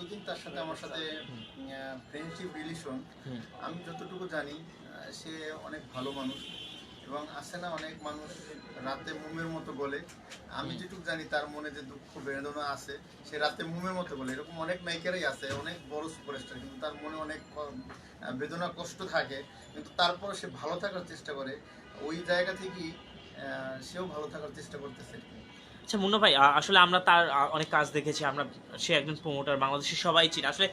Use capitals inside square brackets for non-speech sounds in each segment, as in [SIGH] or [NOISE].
যতদিন তার সাথে আমার সাথে ফ্রেন্ডশিপ রিলেশন আমি যতটুকু জানি সে অনেক ভালো মানুষ এবং আছে না অনেক মানুষ রাতে মুমের মতো বলে। আমি যেটুকু জানি তার মনে যে দুঃখ বেদনা আছে সে রাতে মুমের মতো বলে। এরকম অনেক নায়িকারাই আছে অনেক বড় সুপারস্টার কিন্তু তার মনে অনেক বেদনা কষ্ট থাকে। কিন্তু তারপর সে ভালো থাকার চেষ্টা করে। ওই জায়গা থেকেই সেও ভালো থাকার চেষ্টা করতেছে। আচ্ছা মুন্না ভাই আসলে আমরা তার অনেক কাজ দেখেছি। আমরা সে একজন প্রমোটার বাংলাদেশের সবাই চিনি। আসলে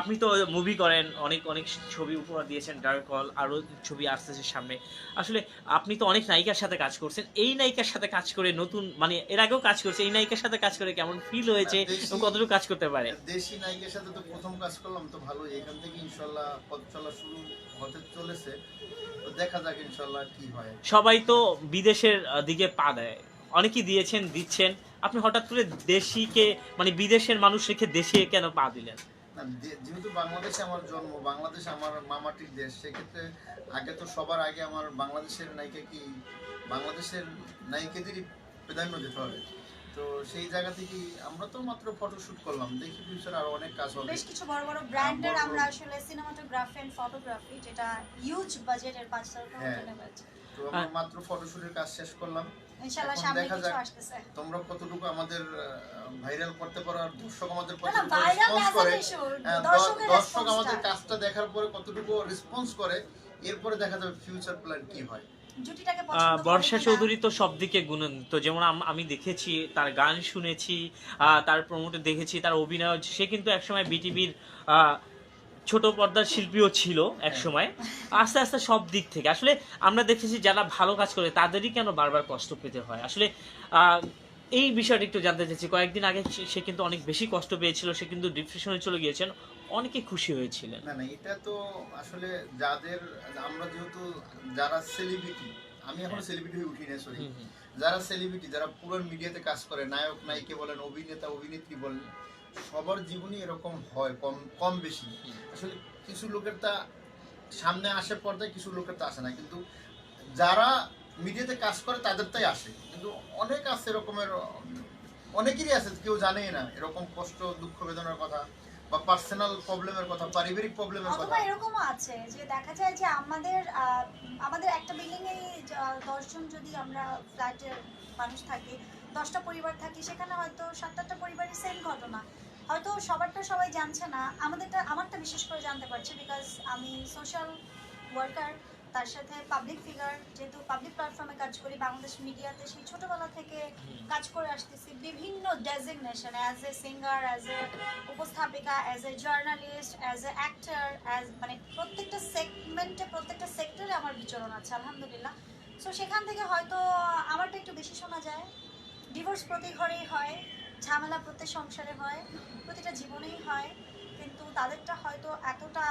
আপনি তো মুভি করেন অনেক অনেক ছবি উপহার দিয়েছেন ডার্ক হল আরও ছবি আসতেছে সামনে। আসলে আপনি তো অনেক নায়িকার সাথে কাজ করছেন। এই নায়িকার সাথে কাজ করে নতুন মানে এর আগেও কাজ করছে। এই নায়িকার সাথে কাজ করে কেমন ফিল হয়েছে এবং কতটুকু কাজ করতে পারে? দেশি নায়িকার সাথে তো প্রথম কাজ করলাম তো ভালো এখান থেকে ইনশাল্লাহ পথ চলা শুরু হতে চলেছে। দেখা যাক ইনশাল্লাহ কি হয়। সবাই তো বিদেশের দিকে পা দেয়। অনেকেই দিয়েছেন, দিচ্ছেন। আপনি হঠাৎ করে দেশিকে মানে বিদেশের মানুষ রেখে দেশে কেন পা দিলেন? যেহেতু বাংলাদেশে আমার জন্ম, বাংলাদেশ আমার মামাটির দেশ, সেক্ষেত্রে আগে তো সবার আগে আমার বাংলাদেশের নায়িকা কি, বাংলাদেশের নায়িকাদেরই প্রাধান্য দিতে হবে। তো সেই জায়গা থেকে আমরা তো মাত্র ফটোশুট করলাম। দেখি ফিউচার আরও অনেক কাজ হবে। বেশ কিছু বড় বড় ব্র্যান্ডের আমরা আসলে সিনেমাটোগ্রাফি এন্ড ফটোগ্রাফি যেটা হিউজ বাজেটের পাঁচ তারকা হ্যাঁ। হোটেলে হয়েছে। তো আমরা মাত্র ফটোশুটের কাজ শেষ করলাম। ইনশাআল্লাহ সামনে কিছু আসতেছে। তোমরা কতটুকু আমাদের ভাইরাল করতে পারো আর দর্শক আমাদের কতটুকু রেসপন্স করে। হ্যাঁ, দর্শক আমাদের কাজটা দেখার পরে কতটুকু রেসপন্স করে এরপরে দেখা যাবে ফিউচার প্ল্যান কি হয়। বর্ষা চৌধুরী তো সব দিকে গুণান্বিত যেমন আম- দেখেছি তার গান শুনেছি তার প্রমোটে দেখেছি তার অভিনয় সে কিন্তু একসময় বিটিভির ছোট পর্দার শিল্পীও ছিল এক সময় আস্তে আস্তে সব দিক থেকে। আসলে আমরা দেখেছি যারা ভালো কাজ করে তাদেরই কেন বারবার কষ্ট পেতে হয়? আসলে এই বিষয়টা একটু জানতে চাইছি। কয়েকদিন আগে সে কিন্তু অনেক বেশি কষ্ট পেয়েছিল সে কিন্তু ডিপ্রেশনে চলে গিয়েছেন। অনেকে খুশি হয়েছিলেন। না না এটা তো আসলে যাদের আমরা যেহেতু যারা সেলিব্রিটি আমি এখন সেলিব্রিটি হয়ে উঠি না সরি। যারা সেলিব্রিটি যারা পুরো মিডিয়াতে কাজ করে নায়ক নায়িকা বলেন অভিনেতা অভিনেত্রী বলেন সবার জীবনই এরকম হয় কম কম বেশি। আসলে কিছু লোকের তা সামনে আসে পর্দায় কিছু লোকের তা আসে না কিন্তু যারা মিডিয়াতে কাজ করে তাদের তাই আসে। কিন্তু অনেক আছে এরকমের অনেকেরই আছে কেউ জানেই না এরকম কষ্ট দুঃখ বেদনার কথা। বা পার্সোনাল প্রবলেমের কথা পারিবারিক প্রবলেমের কথা অথবা এরকমও আছে যে দেখা যায় যে আমাদের আমাদের একটা বিল্ডিং এ দশজন যদি আমরা ফ্ল্যাটের মানুষ থাকি দশটা পরিবার থাকি সেখানে হয়তো সাত আটটা পরিবারের সেম ঘটনা। হয়তো সবারটা সবাই জানছে না আমাদেরটা আমারটা বিশেষ করে জানতে পারছে বিকজ আমি সোশ্যাল ওয়ার্কার তার সাথে পাবলিক ফিগার যেহেতু পাবলিক প্ল্যাটফর্মে কাজ করি বাংলাদেশ মিডিয়াতে সেই ছোটবেলা থেকে কাজ করে আসতেছি বিভিন্ন designation as a singer as a উপস্থাপিকা as a journalist as a actor as মানে প্রত্যেকটা সেগমেন্টে প্রত্যেকটা সেক্টরে আমার বিচরণ আছে, আলহামদুলিল্লাহ। সো সেখান থেকে হয়তো আমারটা একটু বেশি শোনা যায়। ডিভোর্স প্রতি ঘরেই হয়, ঝামেলা প্রত্যেক সংসারে হয়, প্রতিটা জীবনেই হয়। তাদেরটা হয়তো এতটা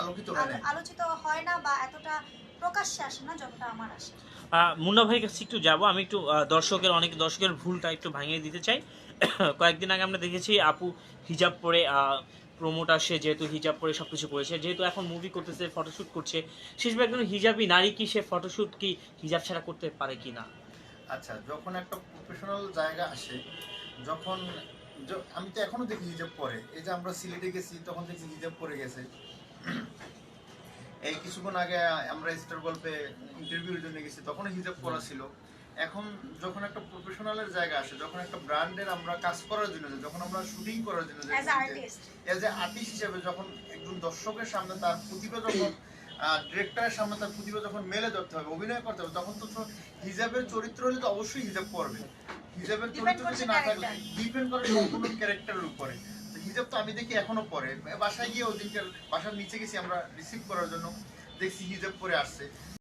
আলোকিত হয় না আলোচিত হয় না বা এতটা প্রকাশ্যে আসে না যতটা আমার আসে। মুন্না ভাইয়ের কাছে একটু যাব। আমি একটু দর্শকের অনেক দর্শকের ভুলটা একটু ভাঙিয়ে দিতে চাই। [COUGHS] কয়েকদিন আগে আমরা দেখেছি আপু হিজাব পরে প্রমোট আসে যেহেতু হিজাব পরে সব কিছু করেছে। যেহেতু এখন মুভি করতেছে ফটোশ্যুট করছে শেষবে একজন হিজাবি নারী কি সে ফটোশ্যুট কি হিজাব ছাড়া করতে পারে কি না আচ্ছা যখন একটা প্রফেশনাল জায়গা আসে যখন আমি তো এখনও দেখি হিজাব পরে এই যে আমরা সিলেটে গেছি তখন দেখছি হিজাব পরে গেছে। এই কিছুক্ষণ আগে আমরা স্টার গল্পে ইন্টারভিউর জন্য গেছি তখনও হিজাব পরা ছিল। এখন যখন একটা প্রফেশনালের জায়গা আসে যখন একটা ব্র্যান্ডের আমরা কাজ করার জন্য যখন আমরা শুটিং করার জন্য যাই, আর্টিস্ট এজ এ আর্টিস্ট হিসেবে যখন একজন দর্শকের সামনে তার প্রতিভা যখন ডিরেক্টরের সামনে তার প্রতিভা যখন মেলে ধরতে হবে অভিনয় করতে হবে তখন তো হিজাবের চরিত্র হলে তো অবশ্যই হিজাব পড়বে হিজাবের চরিত্র না থাকলে। ডিপেন্ড করে সম্পূর্ণ ক্যারেক্টারের উপরে। হিজাব তো আমি দেখি এখনও পরে। বাসায় গিয়ে ওদিনকার বাসার নিচে গেছি আমরা রিসিভ করার জন্য। দেখছি হিজাব পরে আসছে।